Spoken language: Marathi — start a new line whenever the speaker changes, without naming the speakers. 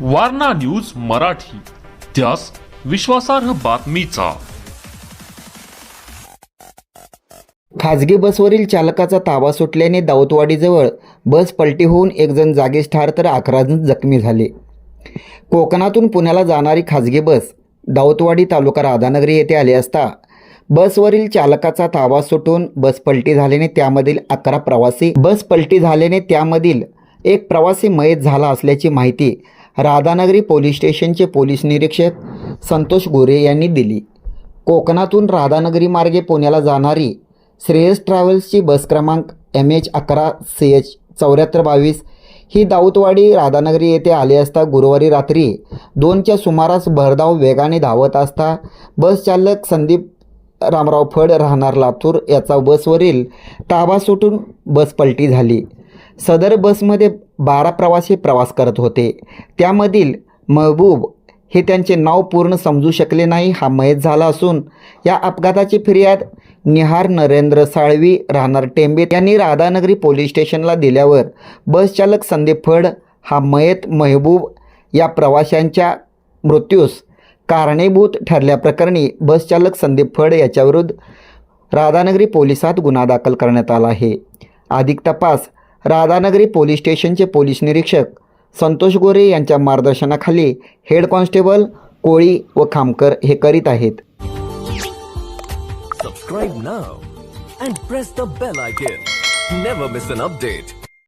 वारणा न्यूज मराठी. त्यास विश्वासार्ह बातमीचा.
खाजगी बसवरील चालकाचा ताबा सुटल्याने दाऊदवाडीजवळ बस पलटी होऊन एक जण जागीच ठार तर अकरा जण जखमी झाले. कोकणातून पुण्याला जाणारी खाजगी बस दाऊदवाडी तालुका राधानगरी येथे आली असता बसवरील चालकाचा ताबा सुटून बस पलटी झाल्याने त्यामधील अकरा प्रवासी बस पलटी झाल्याने त्यामधील एक प्रवासी मयत झाला असल्याची माहिती राधानगरी पोलीस स्टेशनचे पोलीस निरीक्षक संतोष गोरे यांनी दिली. कोकणातून राधानगरी मार्गे पुण्याला जाणारी श्रेयस ट्रॅव्हल्सची बस क्रमांक एम एच अकरा सी एच चौऱ्याहत्तर बावीस ही दाऊदवाडी राधानगरी येथे आली असता गुरुवारी रात्री दोनच्या सुमारास भरधाव वेगाने धावत असता बस चालक संदीप रामराव फड राहणार लातूर याचा बसवरील ताबा सुटून बस पलटी झाली. सदर बसमध्ये बारा प्रवासी प्रवास करत होते. त्यामधील महबूब हे त्यांचे नाव पूर्ण समजू शकले नाही हा मयत झाला असून या अपघाताची फिर्याद निहार नरेंद्र साळवी राहणार टेंबे यांनी राधानगरी पोलीस स्टेशनला दिल्यावर बसचालक संदीप फड हा मयत महबूब या प्रवाशांच्या मृत्यूस कारणीभूत ठरल्याप्रकरणी बसचालक संदीप फड याच्याविरुद्ध राधानगरी पोलिसात गुन्हा दाखल करण्यात आला आहे. अधिक तपास राधानगरी पोलीस स्टेशनचे पोलीस निरीक्षक संतोष गोरे यांच्या मार्गदर्शनाखाली हेड कॉन्स्टेबल कोळी व खामकर हे करीत आहेत.
Subscribe now and press the bell icon never miss an update